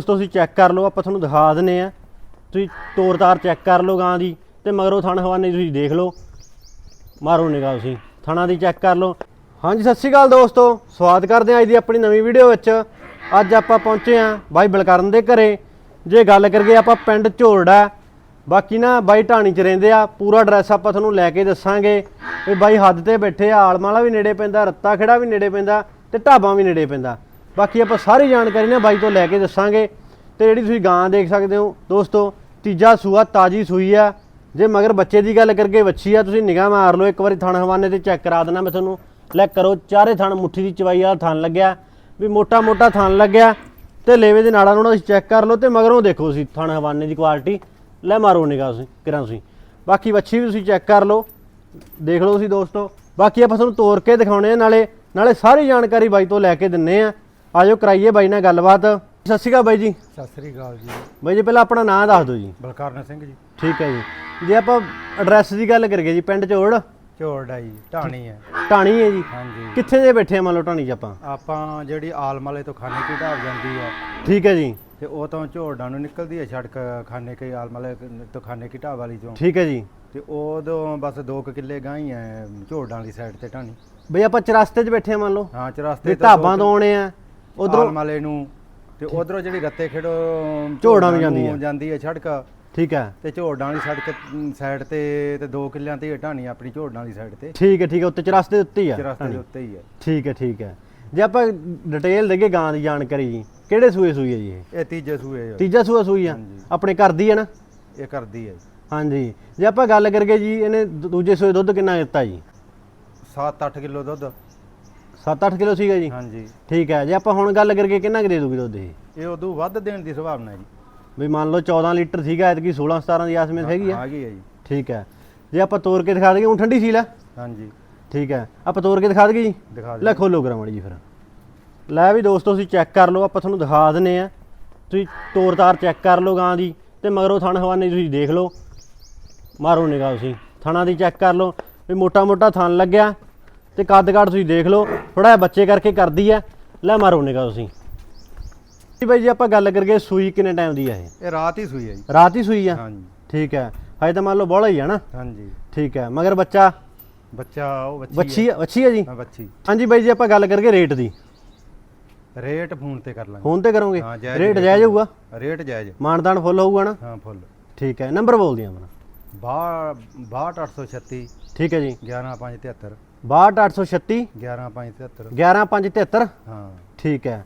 ਦੋਸਤੋ, ਤੁਸੀਂ ਚੈੱਕ ਕਰ ਲਓ, ਆਪਾਂ ਤੁਹਾਨੂੰ ਦਿਖਾ ਦਿੰਨੇ ਆ ਤੁਸੀਂ ਤੋਰ ਤਾਰ ਚੈੱਕ ਕਰ ਲਓ ਗਾਂ ਦੀ, ਤੇ ਮਗਰੋਂ ਥਣ ਹਵਾਨੇ ਤੁਸੀਂ ਦੇਖ ਲਓ। ਮਾਰੋ ਨਿਗਾਹ ਤੁਸੀਂ, ਥਣਾ ਦੀ ਚੈੱਕ ਕਰ ਲਓ। ਹਾਂਜੀ, ਸਤਿ ਸ਼੍ਰੀ ਅਕਾਲ ਦੋਸਤੋ, ਸਵਾਗਤ ਕਰਦੇ ਹਾਂ ਅੱਜ ਦੀ ਆਪਣੀ ਨਵੀਂ ਵੀਡੀਓ ਵਿੱਚ। ਅੱਜ ਆਪਾਂ ਪਹੁੰਚੇ ਹਾਂ ਬਾਈ ਬਲਕਰਨ ਦੇ ਘਰੇ। ਜੇ ਗੱਲ ਕਰੀਏ ਆਪਾਂ ਪਿੰਡ ਝੋਰੜਾ, ਬਾਕੀ ਨਾ ਬਾਈ ਢਾਣੀ ਚ ਰਹਿੰਦੇ ਆ, ਪੂਰਾ ਐਡਰੈਸ ਆਪਾਂ ਤੁਹਾਨੂੰ ਲੈ ਕੇ ਦੱਸਾਂਗੇ। ਵੀ ਬਾਈ ਹੱਦ ਤੇ ਬੈਠੇ ਆ, ਆਲਮਾਲਾ ਵੀ ਨੇੜੇ ਪੈਂਦਾ, ਰੱਤਾ ਖੇੜਾ ਵੀ ਨੇੜੇ ਪੈਂਦਾ, ਤੇ ਢਾਬਾਂ ਵੀ ਨੇੜੇ ਪੈਂਦਾ। ਬਾਕੀ ਆਪਾਂ ਸਾਰੀ ਜਾਣਕਾਰੀ ਨਾ ਬਾਈ ਤੋਂ ਲੈ ਕੇ ਦੱਸਾਂਗੇ ਤੇ ਜਿਹੜੀ ਤੁਸੀਂ ਗਾਂ ਦੇਖ ਸਕਦੇ ਹੋ, ਦੋਸਤੋ, ਤੀਜਾ ਸੂਆ ਤਾਜੀ ਸੂਈ ਆ। ਜੇ ਮਗਰ ਬੱਚੇ ਦੀ ਗੱਲ ਕਰਕੇ ਵੱਛੀ ਆ, ਤੁਸੀਂ ਨਿਗਾਹ ਮਾਰ ਲਓ, ਇੱਕ ਵਾਰੀ ਥਣ ਹਵਾਨੇ ਤੇ ਚੈੱਕ ਕਰਾ ਦੇਣਾ ਮੈਂ ਤੁਹਾਨੂੰ। ਲੈ ਕਰੋ, ਚਾਰੇ ਥਣ, ਮੁੱਠੀ ਦੀ ਚਵਾਈ ਵਾਲਾ ਥਣ ਲੱਗਿਆ। ਵੀ ਮੋਟਾ ਮੋਟਾ ਥਣ ਲੱਗਿਆ ਤੇ ਲੇਵੇ ਦੇ ਨਾੜਾਂ ਨੂੰ ਅਸੀਂ ਚੈੱਕ ਕਰ ਲਓ ਤੇ ਮਗਰੋਂ ਦੇਖੋ ਤੁਸੀਂ ਥਣ ਹਵਾਨੇ ਦੀ ਕੁਆਲਿਟੀ। ਲੈ ਮਾਰੋ ਨਿਗਾਹ ਤੁਸੀਂ, ਕਿਰਾਂ ਤੁਸੀਂ। ਬਾਕੀ ਵੱਛੀ ਵੀ ਤੁਸੀਂ ਚੈੱਕ ਕਰ ਲਓ। ਦੇਖ ਲਓ ਤੁਸੀਂ ਦੋਸਤੋ। ਬਾਕੀ ਆਪਾਂ ਤੁਹਾਨੂੰ ਤੋੜ ਕੇ ਦਿਖਾਉਣੇ ਆ, ਨਾਲੇ ਨਾਲੇ ਸਾਰੀ ਜਾਣਕਾਰੀ ਬਾਈ ਤੋਂ ਲੈ ਕੇ ਦਿੰਨੇ ਆ। ਆਜੋ ਕਰਾਈਏ ਬਾਈ ਨਾਲ ਗੱਲਬਾਤ। ਸਤਿ ਸ਼੍ਰੀ ਅਕਾਲ ਬਾਈ ਜੀ। ਸਤਿ ਸ੍ਰੀ ਅਕਾਲ ਜੀ। ਬਾਈ ਜੀ ਪਹਿਲਾਂ ਆਪਣਾ ਨਾਮ ਦੱਸ ਦਿਓ ਜੀ। ਬਲਕਾਰਨ ਸਿੰਘ ਜੀ। ਠੀਕ ਹੈ ਜੀ। ਜੇ ਆਪਾਂ ਐਡਰੈਸ ਦੀ ਗੱਲ ਕਰੀਏ ਜੀ ਪਿੰਡ ਝੋੜ ਝੋੜਾ ਜੀ ਢਾਣੀ ਹੈ। ਢਾਣੀ ਹੈ ਜੀ। ਹਾਂਜੀ। ਕਿੱਥੇ ਦੇ ਬੈਠੇ ਆ ਮੰਨ ਲਓ ਢਾਣੀ 'ਚ ਆਪਾਂ? ਆਪਾਂ ਜਿਹੜੀ ਆਲਮਾਲੇ ਤੋਂ ਖਾਨੇ ਕੀ ਢਾਬ ਜਾਂਦੀ ਹੈ ਠੀਕ ਹੈ ਜੀ। ਤੇ ਉਹ ਤੋਂ ਝੋੜਾ ਨੂੰ ਨਿਕਲਦੀ ਹੈ ਸੜਕ ਖਾਨੇ ਕੀ ਆਲਮਾਲੇ ਤੋਂ ਖਾਨੇ ਕੀ ਢਾਬ ਵਾਲੀ ਤੋਂ ਠੀਕ ਹੈ ਜੀ। ਤੇ ਉਦੋਂ ਬਸ 2 ਕਿੱਲੇ ਗਾਂ ਹੀ ਹੈ ਝੋੜਾਂ ਵਾਲੀ ਸਾਈਡ ਤੇ ਢਾਣੀ। ਬਈ ਆਪਾਂ ਚਰਸਤੇ 'ਚ ਬੈਠੇ ਆ ਮੰਨ ਲਓ। ਹਾਂ ਤੇ ਚਰਸਤੇ ਢਾਬਾਂ ਤੋਂ ਆਉਣੇ ਆ। ਉਧਰੋਂ ਆਲਮਾਲੇ ਨੂੰ ਤੇ ਉਧਰੋਂ ਜਿਹੜੀ ਰੱਤੇ ਖੇੜੋ ਝੋੜਾਂ ਨੂੰ ਜਾਂਦੀ ਹੈ। ਜਾਂਦੀ ਹੈ ਸੜਕ ਠੀਕ ਹੈ। ਤੇ ਝੋੜਾਂ ਵਾਲੀ ਸੜਕ ਸਾਈਡ ਤੇ ਤੇ 2 ਕਿੱਲਿਆਂ ਤੇ ਢਾਣੀ ਆਪਣੀ ਝੋੜਾਂ ਵਾਲੀ ਸਾਈਡ ਤੇ। ਠੀਕ ਹੈ ਠੀਕ ਹੈ ਉੱਤੇ ਚਰਸਤੇ ਦੇ ਉੱਤੇ ਹੀ ਆ ਚਰਸਤੇ ਦੇ। ਉੱਤੇ ਹੀ ਹੈ। ਠੀਕ ਹੈ ਠੀਕ ਹੈ। ਜੇ ਆਪਾਂ ਡਿਟੇਲ ਦੇਗੇ ਗਾਂ ਦੀ ਜਾਣਕਾਰੀ ਜੀ ਕਿਹੜੇ ਸੂਏ ਸੂਈ ਹੈ ਜੀ ਇਹ? ਇਹ ਤੀਜੇ ਸੂਏ ਆ। ਤੀਜਾ ਸੂਆ ਸੂਈ ਆ। ਆਪਣੇ ਘਰ ਦੀ ਹੈ ਨਾ? ਇਹ ਕਰਦੀ ਹੈ ਹਾਂਜੀ। ਜੇ ਆਪਾਂ ਗੱਲ ਕਰੀਏ ਜੀ ਇਹਨੇ ਦੂਜੇ ਸੂਏ ਦੁੱਧ ਕਿੰਨਾ ਦਿੱਤਾ ਜੀ? 7-8 ਕਿਲੋ ਦੁੱਧ। 7-8 ਕਿਲੋ ਸੀਗਾ ਜੀ। ਹਾਂਜੀ। ਠੀਕ ਹੈ ਜੇ ਆਪਾਂ ਹੁਣ ਗੱਲ ਕਰੀਏ ਕਿੰਨਾ ਕੁ ਦੇ ਦੂਗੀ ਦੁੱਧ ਇਹ? ਇਹ ਉਦੋਂ ਵੱਧ ਦੇਣ ਦੀ ਸੰਭਾਵਨਾ ਹੈ ਜੀ। ਵੀ ਮੰਨ ਲਓ 14 ਲੀਟਰ ਸੀਗਾ ਐਤਕੀ 16 17 ਦੀ ਆਸ ਮੇਂ ਹੈਗੀ ਆ। ਹੈ ਜੀ। ਠੀਕ ਹੈ ਜੇ ਆਪਾਂ ਤੋੜ ਕੇ ਦਿਖਾ ਦਈਏ ਹੁਣ ਠੰਡੀ ਸੀ ਲੈ ਹਾਂਜੀ। ਠੀਕ ਹੈ ਆਪਾਂ ਤੋੜ ਕੇ ਦਿਖਾ ਦਈਏ ਜੀ। ਦਿਖਾ ਲੈ ਖੋਲੋ ਕਰਾਂਗੇ ਜੀ ਫਿਰ। ਲੈ ਵੀ ਦੋਸਤੋ ਤੁਸੀਂ ਚੈੱਕ ਕਰ ਲਓ ਆਪਾਂ ਤੁਹਾਨੂੰ ਦਿਖਾ ਦਿੰਨੇ ਆ ਤੁਸੀਂ ਤੋਰ ਤਾਰ ਚੈੱਕ ਕਰ ਲਓ ਗਾਂ ਦੀ ਤੇ ਮਗਰੋਂ ਥਣ ਹਵਾਨੇ ਤੁਸੀਂ ਦੇਖ ਲਓ। ਮਾਰੋ ਨਿਗਾਹ ਤੁਸੀਂ ਥਣਾ ਦੀ ਚੈੱਕ ਕਰ ਲਓ। ਵੀ ਮੋਟਾ ਮੋਟਾ ਥਣ ਲੱਗਿਆ। ਤੇ ਕੱਦ ਕਾਠ ਤੁਸੀਂ ਦੇਖ ਲਓ ਥੋੜਾ ਜਿਹਾ ਬੱਚੇ ਕਰਕੇ ਕਰਦੀ ਆ। ਲੈ ਮਾਰੋ ਨਿਗਾਹ ਤੁਸੀਂ। ਜੀ ਬਾਈ ਜੀ ਆਪਾਂ ਗੱਲ ਕਰੀਏ ਸੂਈ ਕਿੰਨੇ ਟਾਈਮ ਦੀ ਆ ਇਹ? ਇਹ ਰਾਤ ਹੀ ਸੂਈ ਹੈ ਜੀ। ਰਾਤ ਹੀ ਸੂਈ ਆ? ਹਾਂਜੀ। ਠੀਕ ਹੈ ਹਜੇ ਤਾਂ ਮੰਨ ਲਓ ਬੋਲਾ ਹੀ ਆ ਨਾ? ਹਾਂਜੀ। ਠੀਕ ਹੈ ਮਗਰ ਬੱਚਾ? ਬੱਚਾ ਉਹ ਬੱਚੀ ਆ। ਵੱਛੀ ਆ? ਜੀ? ਹਾਂ ਬੱਚੀ ਹਾਂਜੀ ਬਾਈ ਜੀ ਆਪਾਂ ਗੱਲ ਕਰੀਏ ਰੇਟ ਦੀ। ਰੇਟ ਫੋਨ ਤੇ ਕਰ ਲਾਂਗੇ। ਫੋਨ ਤੇ ਕਰੋਗੇ? ਹਾਂ, ਰੇਟ ਰੇਟ ਜਾਇਜ਼ ਹੋਊਗਾ? ਰੇਟ ਜਾਇਜ਼। ਮਾਨਦਾਨ ਫੁੱਲ ਹੋਊਗਾ ਨਾ? ਹਾਂ ਫੁੱਲ। ਠੀਕ ਹੈ ਨੰਬਰ ਬੋਲ ਦਿਆਂ ਆਪਣਾ। 62836 ਠੀਕ ਹੈ ਜੀ। 11573 62836 11573 11573 ਹਾਂ। ਠੀਕ ਹੈ।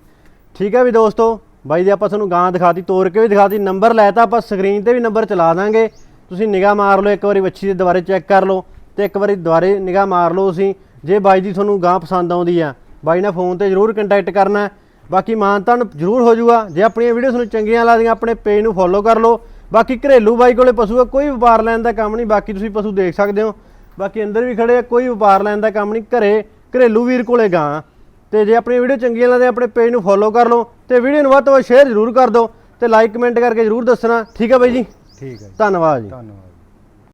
ਠੀਕ ਹੈ ਵੀ ਦੋਸਤੋ ਬਾਈ ਦੀ ਆਪਾਂ ਤੁਹਾਨੂੰ ਗਾਂ ਦਿਖਾਤੀ ਤੋੜ ਕੇ ਵੀ ਦਿਖਾਤੀ ਨੰਬਰ ਲੈਤਾ ਆਪਾਂ ਸਕਰੀਨ ਤੇ ਵੀ ਨੰਬਰ ਚਲਾ ਦਾਂਗੇ। ਤੁਸੀਂ ਨਿਗਾਹ ਮਾਰ ਲਓ ਇੱਕ ਵਾਰੀ ਵੱਛੀ ਦੇ ਦੁਬਾਰੇ ਚੈੱਕ ਕਰ ਲਓ ਤੇ ਇੱਕ ਵਾਰੀ ਦੁਬਾਰੇ ਨਿਗਾਹ ਮਾਰ ਲਓ ਤੁਸੀਂ। ਜੇ ਬਾਈ ਦੀ ਤੁਹਾਨੂੰ ਗਾਂ ਪਸੰਦ ਆਉਂਦੀ ਆ ਬਾਈ ਨਾਲ ਫੋਨ ਤੇ ਜਰੂਰ ਕੰਟੈਕਟ ਕਰਨਾ। ਬਾਕੀ ਮਾਨਤਾਨ ਜਰੂਰ ਹੋ ਜਾਊਗਾ। ਜੇ ਆਪਣੀਆਂ ਵੀਡੀਓ ਤੁਹਾਨੂੰ ਚੰਗੀਆਂ ਲੱਗਦੀਆਂ ਆਪਣੇ ਪੇਜ ਨੂੰ ਫੋਲੋ ਕਰ ਲਓ। ਬਾਕੀ ਘਰੇਲੂ ਬਾਈ ਕੋਲੇ ਪਸ਼ੂ ਕੋਈ ਵਪਾਰ ਲੈਣ ਦਾ ਕੰਮ ਨਹੀਂ ਬਾਕੀ ਤੁਸੀਂ ਪਸ਼ੂ ਦੇਖ ਸਕਦੇ ਹੋ। ਬਾਕੀ ਅੰਦਰ ਵੀ ਖੜੇ ਆ ਕੋਈ ਵਪਾਰ ਲੈਣ ਦਾ ਕੰਮ ਨਹੀਂ। ਘਰੇ ਘਰੇਲੂ ਵੀਰ ਕੋਲੇ ਗਾਂ। ਤੇ ਜੇ ਆਪਣੀ ਵੀਡੀਓ ਚੰਗੀ ਲੱਗਦੀ ਆਪਣੇ ਪੇਜ ਨੂੰ ਫੋਲੋ ਕਰ ਲਓ ਤੇ ਵੀਡੀਓ ਨੂੰ ਵੱਧ ਤੋਂ ਵੱਧ ਸ਼ੇਅਰ ਜ਼ਰੂਰ ਕਰ ਦਿਓ ਤੇ ਲਾਈਕ ਕਮੈਂਟ ਕਰਕੇ ਜ਼ਰੂਰ ਦੱਸਣਾ। ਠੀਕ ਹੈ ਬਾਈ ਜੀ? ਠੀਕ ਹੈ ਧੰਨਵਾਦ ਜੀ। ਧੰਨਵਾਦ।